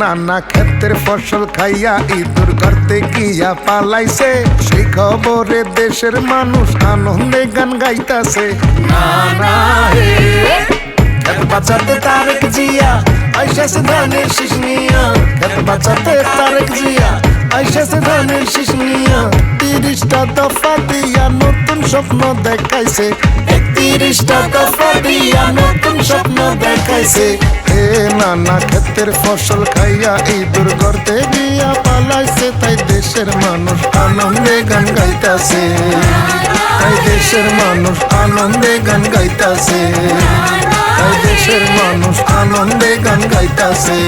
নানা ক্ষেতের ফসল খাইয়া ইঁদুর করতে গিয়া পালাইছে। সেই খবরে দেশের মানুষ আনন্দে গান গাইতাছে। হে বাঁচাতে তারেক জিয়া আইসাছে ধানের শীষ নিয়া। বাঁচাতে তারেক জিয়া আইসাছে ধানের শীষ নিয়া। তিরিশটা দফা দিয়া নতুন স্বপ্ন দেখাইছে। একত্রিশটা দফা দিয়া নতুন স্বপ্ন দেখাইছে। নানা ক্ষেতের ফসল খাইয়া ইঁদুর করতে গিয়া পালাইছে, তাই দেশের মানুষ আনন্দে গান গাইতাছে। তাই দেশের মানুষ আনন্দে গান গাইতাছে। তাই দেশের মানুষ আনন্দে গান গাইতাছে।